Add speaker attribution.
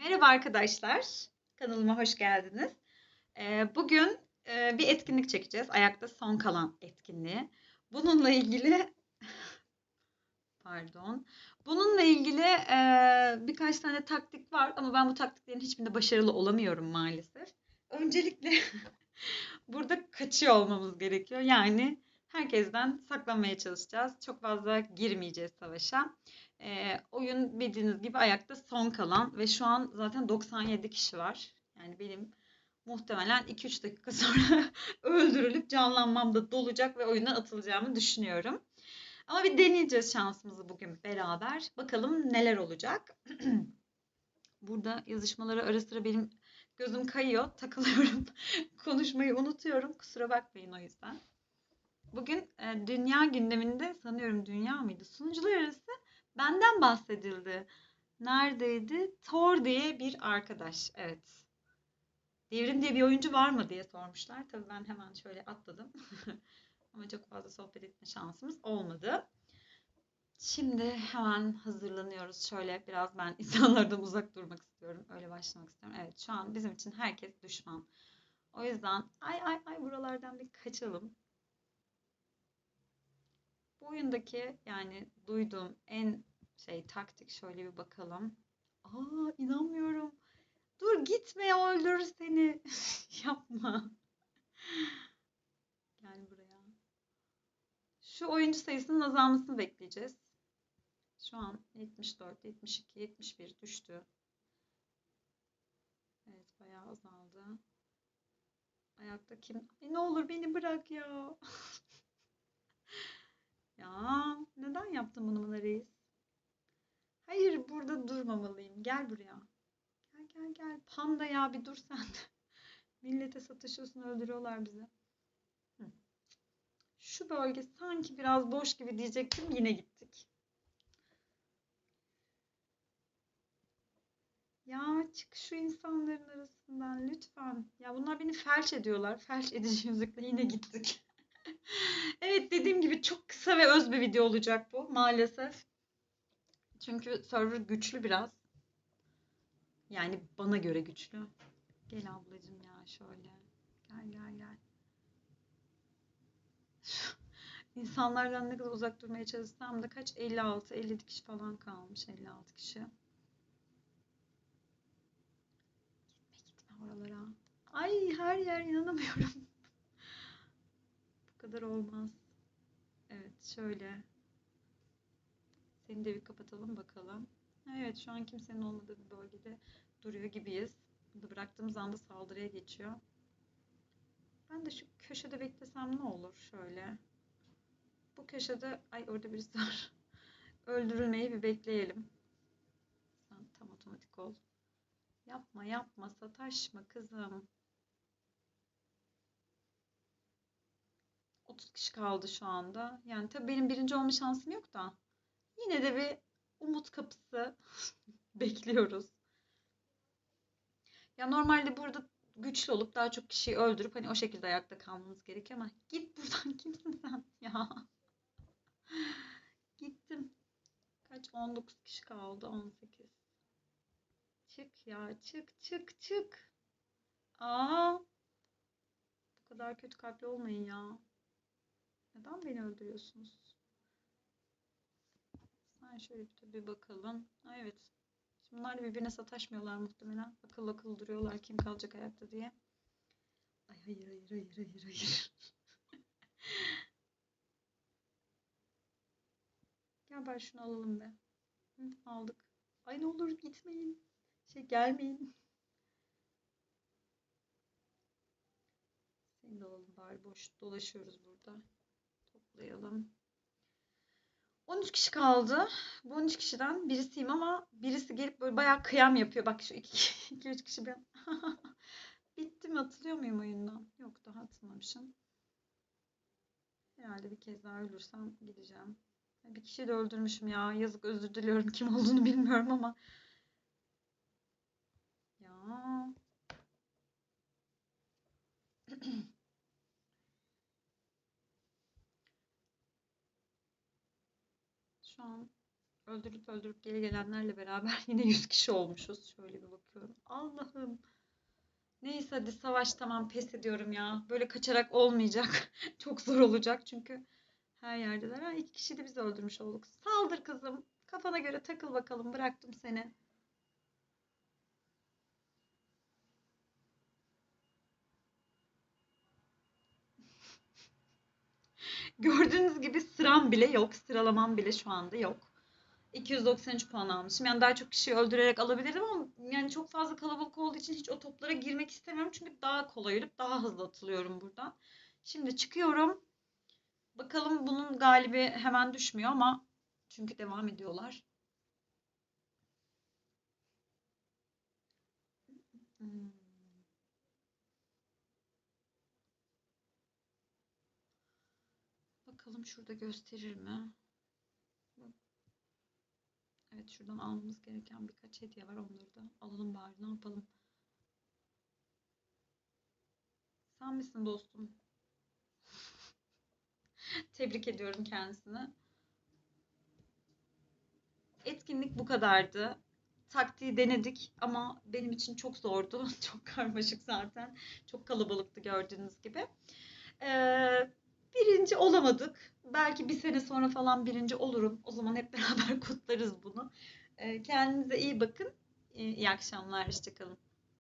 Speaker 1: Merhaba arkadaşlar, kanalıma hoş geldiniz. Ee, Bugün e, bir etkinlik çekeceğiz. Ayakta son kalan etkinliği. Bununla ilgili pardon. Bununla ilgili e, birkaç tane taktik var ama ben bu taktiklerin hiçbirinde başarılı olamıyorum maalesef. Öncelikle burada kaçıyor olmamız gerekiyor. Yani herkesten saklanmaya çalışacağız. Çok fazla girmeyeceğiz savaşa. E, oyun bildiğiniz gibi ayakta son kalan ve şu an zaten 97 kişi var. Yani benim muhtemelen 2-3 dakika sonra öldürülüp canlanmam da dolacak ve oyundan atılacağımı düşünüyorum. Ama bir deneyeceğiz şansımızı bugün beraber. Bakalım neler olacak. Burada yazışmaları ara sıra benim gözüm kayıyor, takılıyorum. Konuşmayı unutuyorum. Kusura bakmayın o yüzden. Bugün e, dünya gündeminde sanıyorum dünya mıydı? Sunucular arası benden bahsedildi. Neredeydi? Thor diye bir arkadaş. Evet. Devrim diye bir oyuncu var mı diye sormuşlar. Tabii ben hemen şöyle atladım. Ama çok fazla sohbet etme şansımız olmadı. Şimdi hemen hazırlanıyoruz. Şöyle biraz ben insanlardan uzak durmak istiyorum. Öyle başlamak istiyorum. Evet şu an bizim için herkes düşman. O yüzden ay ay ay buralardan bir kaçalım. Bu oyundaki yani duyduğum en şey taktik şöyle bir bakalım. Aa inanmıyorum. Dur gitme öldürür seni. Yapma. Gel buraya. Şu oyuncu sayısının azalmasını bekleyeceğiz. Şu an 74, 72, 71 düştü. Evet bayağı azaldı. Ayakta kim? Ay, ne olur beni bırak ya. ya neden yaptın bunu bana reis? Hayır burada durmamalıyım. Gel buraya. Gel gel gel. Panda ya bir dur sen. Millete satışıyorsun öldürüyorlar bizi. Şu bölge sanki biraz boş gibi diyecektim. Yine gittik. Ya çık şu insanların arasından lütfen. Ya bunlar beni felç ediyorlar. Felç edici yüzükle yine gittik. Evet dediğim gibi çok kısa ve öz bir video olacak bu maalesef. Çünkü server güçlü biraz. Yani bana göre güçlü. Gel ablacığım ya şöyle. Gel gel gel. İnsanlardan ne kadar uzak durmaya çalışsam da kaç? 56, 57 kişi falan kalmış. 56 kişi. Gitme gitme oralara. Ay her yer inanamıyorum. Kadar olmaz. Evet şöyle. Seni de bir kapatalım bakalım. Evet şu an kimsenin olmadığı bir bölgede duruyor gibiyiz. Burada bıraktığımız anda saldırıya geçiyor. Ben de şu köşede beklesem ne olur şöyle. Bu köşede ay orada birisi var. Öldürülmeyi bir bekleyelim. Sen tam otomatik ol. Yapma yapma sataşma kızım. 30 kişi kaldı şu anda. Yani tabii benim birinci olma şansım yok da. Yine de bir umut kapısı bekliyoruz. Ya normalde burada güçlü olup daha çok kişiyi öldürüp hani o şekilde ayakta kalmamız gerekiyor ama git buradan kimsin sen ya? Gittim. Kaç? 19 kişi kaldı. 18. Çık ya çık çık çık. Aa. Bu kadar kötü kalpli olmayın ya. Neden beni öldürüyorsunuz? Sen şöyle bir, bir bakalım. Ha, evet. Şimdi bunlar birbirine sataşmıyorlar muhtemelen. Akıl akıl duruyorlar kim kalacak ayakta diye. Ay hayır hayır hayır hayır hayır. Gel ben şunu alalım be. Hı, aldık. Ay ne olur gitmeyin. Şey gelmeyin. Seni de alalım bari boş dolaşıyoruz burada. Toplayalım. 13 kişi kaldı. Bu 13 kişiden birisiyim ama birisi gelip böyle bayağı kıyam yapıyor. Bak şu 2-3 kişi ben. Bitti mi? Atılıyor muyum oyundan? Yok daha atılmamışım. Herhalde bir kez daha ölürsem gideceğim. Bir kişi de öldürmüşüm ya. Yazık özür diliyorum. Kim olduğunu bilmiyorum ama. Ya. Şu an Öldürüp öldürüp geri gelenlerle beraber yine 100 kişi olmuşuz. Şöyle bir bakıyorum. Allah'ım. Neyse hadi savaş tamam pes ediyorum ya. Böyle kaçarak olmayacak. Çok zor olacak çünkü her yerdeler. Ha, iki kişi de biz öldürmüş olduk. Saldır kızım. Kafana göre takıl bakalım. Bıraktım seni. Gördüğünüz gibi sıram bile yok. Sıralamam bile şu anda yok. 293 puan almışım. Yani daha çok kişiyi öldürerek alabilirdim ama yani çok fazla kalabalık olduğu için hiç o toplara girmek istemiyorum. Çünkü daha kolay ölüp daha hızlı atılıyorum buradan. Şimdi çıkıyorum. Bakalım bunun galibi hemen düşmüyor ama çünkü devam ediyorlar. Hmm. Bakalım şurada gösterir mi? Evet şuradan almamız gereken birkaç hediye var. Onları da alalım bari. Ne yapalım? Sen misin dostum? Tebrik ediyorum kendisini. Etkinlik bu kadardı. Taktiği denedik ama benim için çok zordu. Çok karmaşık zaten. Çok kalabalıktı gördüğünüz gibi. Ee, birinci olamadık. Belki bir sene sonra falan birinci olurum. O zaman hep beraber kutlarız bunu. Ee, kendinize iyi bakın. İyi akşamlar. Hoşçakalın.